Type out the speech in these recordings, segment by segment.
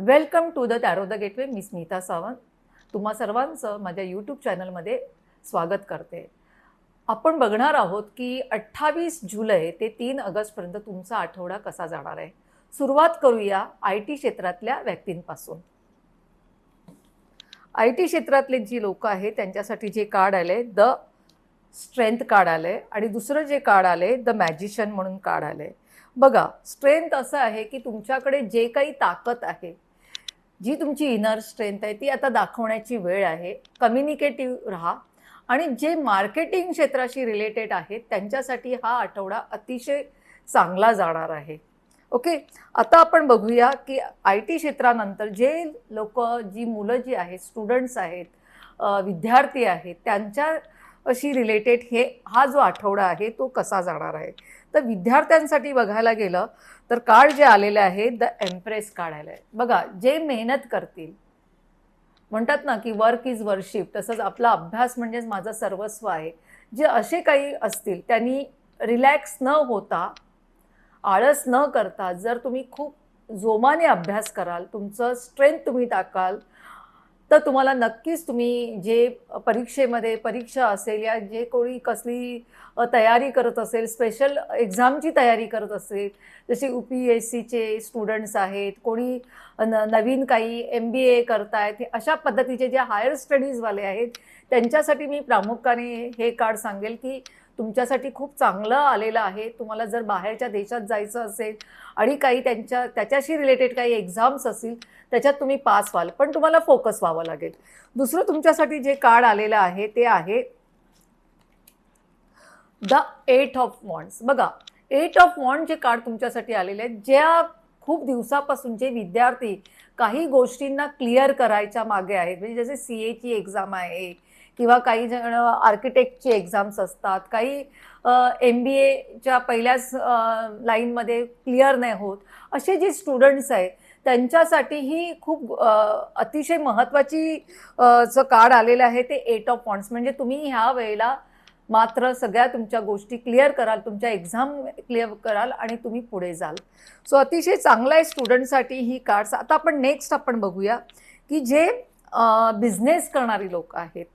Welcome to the tarot the gateway मी स्मिता सावंत. तुम्हा सर्वांचं माझ्या यूट्यूब चॅनलमध्ये स्वागत करते. आपण बघणार आहोत की अठ्ठावीस जुलै ते तीन ऑगस्टपर्यंत तुमचा आठवडा कसा जाणार आहे? सुरुवात करूया आय टी क्षेत्रातल्या व्यक्तींपासून. आय टी क्षेत्रातले जी लोक आहेत त्यांच्यासाठी जे कार्ड आले द स्ट्रेंथ कार्ड आले आणि दुसरं जे कार्ड आले द मॅजिशियन म्हणून कार्ड आले. बघा स्ट्रेंथ असं आहे की तुमच्याकडे जे काही ताकद आहे जी तुमची इनर स्ट्रेंथ आहे ती आता दाखवण्याची वेळ आहे. कम्युनिकेटिव्ह राहा. आणि जे मार्केटिंग क्षेत्राशी रिलेटेड आहेत त्यांच्यासाठी हा आठवडा अतिशय चांगला जाणार आहे. ओके आता आपण बघूया की आय टी क्षेत्रानंतर जे लोक जी मुलं जी आहेत स्टुडंट्स आहेत विद्यार्थी आहेत त्यांच्या अशी रिलेटेड हे हा जो आठवडा आहे तो कसा जाणार आहे? तर विद्यार्थ्यांसाठी बघायला गेलं तर कार्ड जे आलेले आहे द एम्प्रेस कार्ड आलं आहे. बघा जे मेहनत करतील म्हणतात ना की वर्क इज वर्शिप तसंच आपला अभ्यास म्हणजेच माझं सर्वस्व आहे. जे असे काही असतील त्यांनी रिलॅक्स न होता आळस न करता जर तुम्ही खूप जोमाने अभ्यास कराल तुमचं स्ट्रेंथ तुम्ही टाकाल तर तुम्हाला नक्कीच तुम्ही जे परीक्षेमध्ये परीक्षा असेल या जे कोणी कसली तयारी करत असेल स्पेशल एक्झामची तयारी करत असेल जसे यू पी एस सीचे स्टुडंट्स आहेत कोणी न नवीन काही एम बी ए करतायत अशा पद्धतीचे जे हायर स्टडीजवाले आहेत त्यांच्यासाठी मी प्रामुख्याने हे कार्ड सांगेल की तुमच्यासाठी खूप चांगलं आलेलं आहे. तुम्हाला जर बाहेरच्या देशात जायचं असेल आणि काही त्यांच्या त्याच्याशी रिलेटेड काही एक्झाम्स असतील त्याच्यात तुम्ही पास व्हाल. पण तुम्हाला फोकस व्हावं लागेल. दुसरं तुमच्यासाठी जे कार्ड आलेलं आहे ते आहे द एट ऑफ वॉन्ड्स बघा एट ऑफ वॉन्ड जे कार्ड तुमच्यासाठी आलेले आहेत ज्या खूप दिवसापासून जे विद्यार्थी काही गोष्टींना क्लिअर करायच्या मागे आहेत. म्हणजे जसे सी एची एक्झाम आहे किंवा काही जण आर्किटेक्टची एक्झाम्स असतात. काही एम बी एच्या पहिल्याच लाईनमध्ये क्लिअर नाही होत. असे जे स्टुडंट्स आहेत त्यांच्यासाठी ही खूप अतिशय महत्त्वाची अ, कार्ड आलेलं आहे ते एट ऑफ पॉईंट्स म्हणजे तुम्ही ह्या वेळेला मात्र सगळ्या तुमच्या गोष्टी क्लिअर कराल तुमच्या एक्झाम क्लिअर कराल आणि तुम्ही पुढे जाल. सो अतिशय चांगलं आहे स्टुडंटसाठी ही कार्ड्स आता आपण नेक्स्ट आपण बघूया की जे बिझनेस करणारी लोक आहेत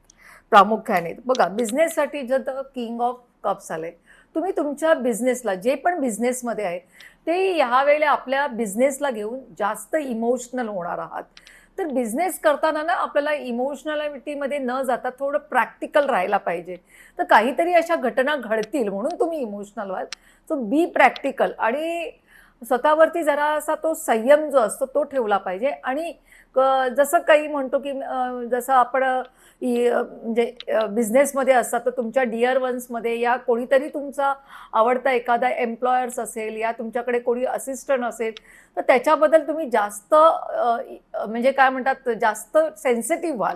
प्रामुख्याने. बघा बिझनेससाठी जर द किंग ऑफ कप्स आले तुम्ही तुमच्या बिझनेसला जे पण बिझनेसमध्ये आहे ते ह्या वेळेला आपल्या बिझनेसला घेऊन जास्त इमोशनल होणार आहात. तर बिझनेस करताना ना आपल्याला इमोशनॅलिटीमध्ये न जाता थोडं प्रॅक्टिकल राहायला पाहिजे. तर काहीतरी अशा घटना घडतील म्हणून तुम्ही इमोशनल व्हाल. सो बी प्रॅक्टिकल आणि स्वतःवरती जरासा तो संयम जो असतो तो ठेवला पाहिजे. आणि क- जसं काही म्हणतो की जसं आपण म्हणजे बिझनेसमध्ये असतात तर तुमच्या डिअर वन्समध्ये या कोणीतरी तुमचा आवडता एखादा एम्प्लॉयर्स असेल या तुमच्याकडे कोणी असिस्टंट असेल तर त्याच्याबद्दल तुम्ही जास्त म्हणजे काय म्हणतात जास्त सेन्सिटिव्ह व्हाल.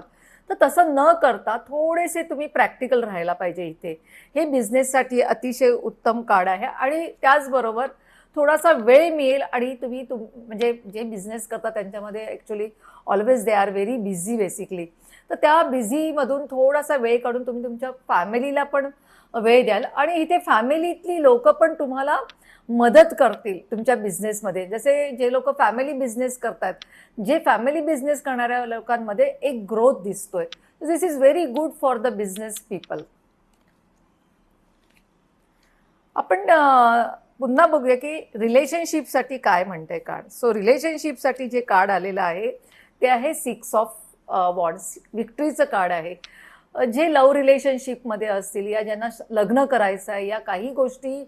तर तसं न करता थोडेसे तुम्ही प्रॅक्टिकल राहायला पाहिजे इथे. हे बिझनेससाठी अतिशय उत्तम कार्ड आहे. आणि त्याचबरोबर थोडासा वेळ मिळेल आणि तुम्ही तुम म्हणजे जे बिझनेस करता त्यांच्यामध्ये actually always they are very busy basically तर त्या बिझीमधून थोडासा वेळ काढून तुम्ही तुमच्या फॅमिलीला पण वेळ द्याल आणि इथे फॅमिलीतली लोक पण तुम्हाला मदत करतील तुमच्या बिझनेसमध्ये जसे जे लोक फॅमिली बिझनेस करतात जे फॅमिली बिझनेस करणाऱ्या लोकांमध्ये एक ग्रोथ दिसतोय. This is very good for the business people आपण पुन्हा बघूया की रिलेशनशिपसाठी काय म्हणते कार्ड सो रिलेशनशिपसाठी जे कार्ड आलेलं आहे ते आहे सिक्स ऑफ वॉर्ड्स विक्ट्रीचं कार्ड आहे. जे लव रिलेशनशिपमध्ये असतील या ज्यांना लग्न करायचं आहे या काही गोष्टी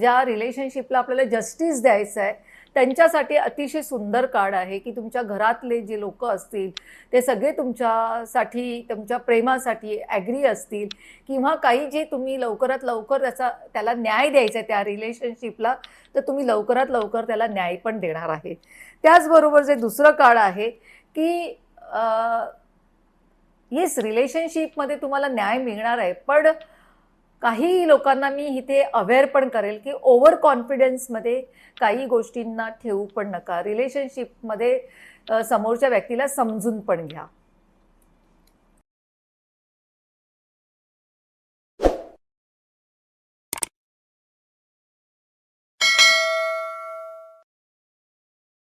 ज्या रिलेशनशिपला आपल्याला जस्टिस द्यायचं आहे त्यांच्यासाठी अतिशय सुंदर कार्ड आहे की तुमच्या घरातले जे लोक असतील ते सगळे तुमच्यासाठी तुमच्या प्रेमासाठी ॲग्री असतील किंवा काही जे तुम्ही लवकरात लवकर त्याचा त्याला न्याय द्यायचा आहे त्या रिलेशनशिपला तर तुम्ही लवकरात लवकर त्याला न्याय पण देणार आहे. त्याचबरोबर जे दुसरं कार्ड आहे की येस रिलेशनशिपमध्ये तुम्हाला न्याय मिळणार आहे पण काही लोकांना मी इथे अवेअर पण करेल की ओव्हर कॉन्फिडन्समध्ये काही गोष्टींना ठेवू पण नका. रिलेशनशिपमध्ये समोरच्या व्यक्तीला समजून पण घ्या.